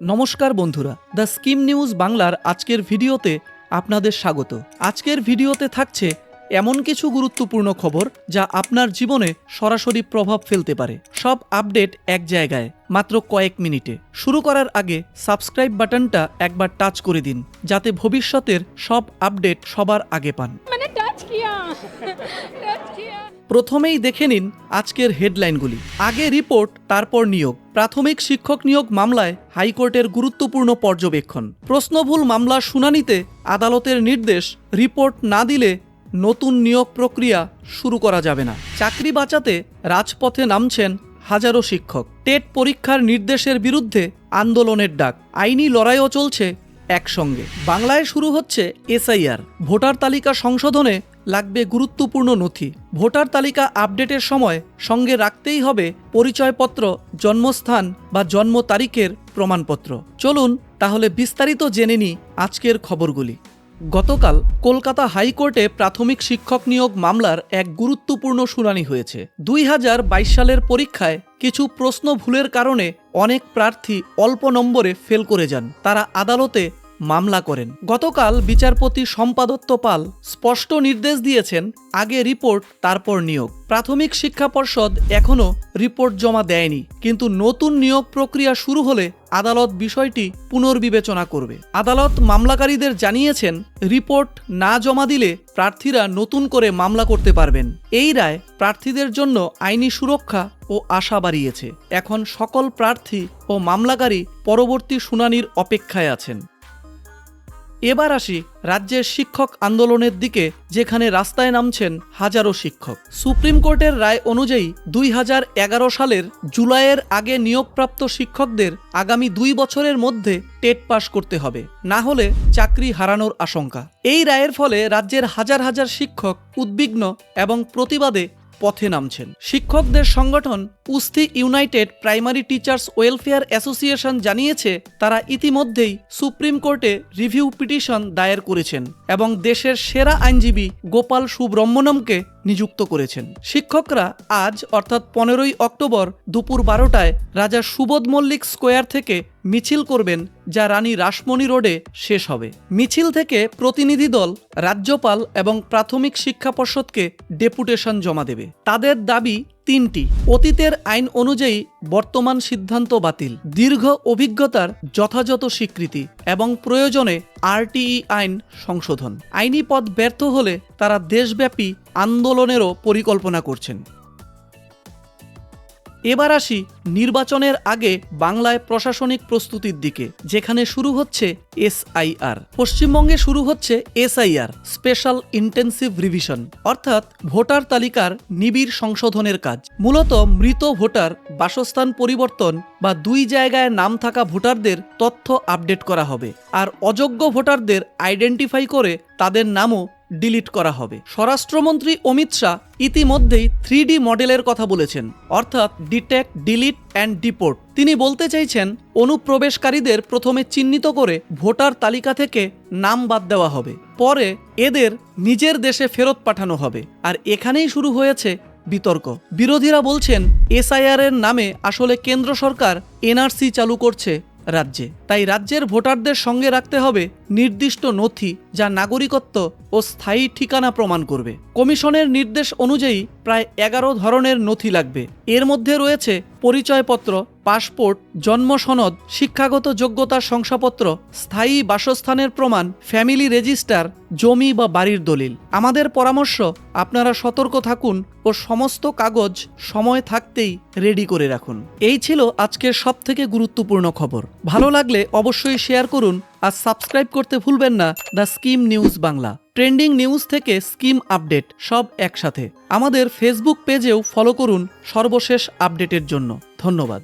নমস্কার বন্ধুরা, the scheme news বাংলার আজকের ভিডিওতে আপনাদের স্বাগত। আজকের ভিডিওতে থাকছে এমন কিছু গুরুত্বপূর্ণ খবর যা আপনার জীবনে সরাসরি প্রভাব ফেলতে পারে। সব আপডেট এক জায়গায়, মাত্র কয়েক মিনিটে। শুরু করার আগে সাবস্ক্রাইব বাটনটা একবার টাচ করে দিন, যাতে ভবিষ্যতের সব আপডেট সবার আগে পান। প্রথমেই দেখে নিন আজকের হেডলাইনগুলি। আগে রিপোর্ট, তারপর নিয়োগ। প্রাথমিক শিক্ষক নিয়োগ মামলায় হাইকোর্টের গুরুত্বপূর্ণ পর্যবেক্ষণ। প্রশ্নভুল মামলার শুনানিতে আদালতের নির্দেশ, রিপোর্ট না দিলে নতুন নিয়োগ প্রক্রিয়া শুরু করা যাবে না। চাকরি বাঁচাতে রাজপথে নামছেন হাজারো শিক্ষক। টেট পরীক্ষার নির্দেশের বিরুদ্ধে আন্দোলনের ডাক। আইনি লড়াইও চলছে একসঙ্গে। বাংলায় শুরু হচ্ছে এসআইআর। ভোটার তালিকা সংশোধনে লাগবে গুরুত্বপূর্ণ নথি। ভোটার তালিকা আপডেটের সময় সঙ্গে রাখতেই হবে পরিচয়পত্র, জন্মস্থান বা জন্ম তারিখের প্রমাণপত্র। চলুন তাহলে বিস্তারিত জেনে নিই আজকের খবরগুলি। গতকাল কলকাতা হাইকোর্টে প্রাথমিক শিক্ষক নিয়োগ মামলার এক গুরুত্বপূর্ণ শুনানি হয়েছে। দুই হাজার বাইশ সালের পরীক্ষায় কিছু প্রশ্ন ভুলের কারণে অনেক প্রার্থী অল্প নম্বরে ফেল করে যান। তারা আদালতে মামলা করেন। গতকাল বিচারপতি সম্পাদত্ত পাল স্পষ্ট নির্দেশ দিয়েছেন, আগে রিপোর্ট, তারপর নিয়োগ। প্রাথমিক শিক্ষা পর্ষদ এখনও রিপোর্ট জমা দেয়নি, কিন্তু নতুন নিয়োগ প্রক্রিয়া শুরু হলে আদালত বিষয়টি পুনর্বিবেচনা করবে। আদালত মামলাকারীদের জানিয়েছেন, রিপোর্ট না জমা দিলে প্রার্থীরা নতুন করে মামলা করতে পারবেন। এই রায় প্রার্থীদের জন্য আইনি সুরক্ষা ও আশা বাড়িয়েছে। এখন সকল প্রার্থী ও মামলাকারী পরবর্তী শুনানির অপেক্ষায় আছেন। এবার আসি রাজ্যের শিক্ষক আন্দোলনের দিকে, যেখানে রাস্তায় নামছেন হাজারো শিক্ষক। সুপ্রিম কোর্টের রায় অনুযায়ী দুই হাজার এগারো সালের জুলাইয়ের আগে নিয়োগপ্রাপ্ত শিক্ষকদের আগামী দুই বছরের মধ্যে টেট পাশ করতে হবে, না হলে চাকরি হারানোর আশঙ্কা। এই রায়ের ফলে রাজ্যের হাজার হাজার শিক্ষক উদ্বিগ্ন এবং প্রতিবাদে পথে নামছেন। শিক্ষকদের সংগঠন উস্তি United Primary Teachers Welfare Association জানিয়েছে, তারা ইতিমধ্যেই সুপ্রিম কোর্টে রিভিউ পিটিশন দায়ের করেছেন এবং দেশের সেরা আইনজীবী গোপাল সুব্রহ্মণ্যমকে নিযুক্ত করেছেন। শিক্ষকরা আজ, অর্থাৎ পনেরোই অক্টোবর দুপুর বারোটায়, রাজা সুবোধ মল্লিক স্কোয়ার থেকে মিছিল করবেন, যা রানী রাসমণি রোডে শেষ হবে। মিছিল থেকে প্রতিনিধি দল, রাজ্যপাল এবং প্রাথমিক শিক্ষা পর্ষদকে ডেপুটেশন জমা দেবে। তাদের দাবি তিনটি। অতীতের আইন অনুযায়ী বর্তমান সিদ্ধান্ত বাতিল, দীর্ঘ অভিজ্ঞতার যথাযথ স্বীকৃতি এবং প্রয়োজনে আরটিই আইন সংশোধন। আইনি পথ ব্যর্থ হলে তারা দেশব্যাপী আন্দোলনেরও পরিকল্পনা করছেন। এবার আসি নির্বাচনের আগে বাংলায় প্রশাসনিক প্রস্তুতির দিকে, যেখানে শুরু হচ্ছে এসআইআর। পশ্চিমবঙ্গে শুরু হচ্ছে এসআইআর, স্পেশাল ইন্টেন্সিভ রিভিশন, অর্থাৎ ভোটার তালিকার নিবিড় সংশোধনের কাজ। মূলত মৃত ভোটার, বাসস্থান পরিবর্তন বা দুই জায়গায় নাম থাকা ভোটারদের তথ্য আপডেট করা হবে, আর অযোগ্য ভোটারদের আইডেন্টিফাই করে তাদের নামও ডিলিট করা হবে। স্বরাষ্ট্রমন্ত্রী অমিত শাহ ইতিমধ্যেই থ্রি মডেলের কথা বলেছেন, অর্থাৎ ডিটেক্ট, ডিলিট অ্যান্ড ডিপোর্ট। তিনি বলতে চাইছেন, অনুপ্রবেশকারীদের প্রথমে চিহ্নিত করে ভোটার তালিকা থেকে নাম বাদ দেওয়া হবে। পরে এদের নিজের দেশে ফেরত পাঠানো হবে। আর এখানেই শুরু হয়েছে বিতর্ক। বিরোধীরা বলছেন, এসআইআর এর নামে আসলে কেন্দ্র সরকার এনআরসি চালু করছে রাজ্যে। তাই রাজ্যের ভোটারদের সঙ্গে রাখতে হবে নির্দিষ্ট নথি যা নাগরিকত্ব ও স্থায়ী ঠিকানা প্রমাণ করবে। কমিশনের নির্দেশ অনুযায়ী প্রায় এগারো ধরনের নথি লাগবে। এর মধ্যে রয়েছে পরিচয়পত্র, পাসপোর্ট, জন্ম সনদ, শিক্ষাগত যোগ্যতার শংসাপত্র, স্থায়ী বাসস্থানের প্রমাণ, ফ্যামিলি রেজিস্টার, জমি বা বাড়ির দলিল। আমাদের পরামর্শ, আপনারা সতর্ক থাকুন ও সমস্ত কাগজ সময় থাকতেই রেডি করে রাখুন। এই ছিল আজকের সব থেকে গুরুত্বপূর্ণ খবর। ভালো লাগলে অবশ্যই শেয়ার করুন আর সাবস্ক্রাইব করতে ভুলবেন না, the Scheme News Bangla. Trending news থেকে স্কিম আপডেট, সব একসাথে। আমাদের ফেসবুক পেজেও ফলো করুন সর্বশেষ আপডেটের জন্য। ধন্যবাদ।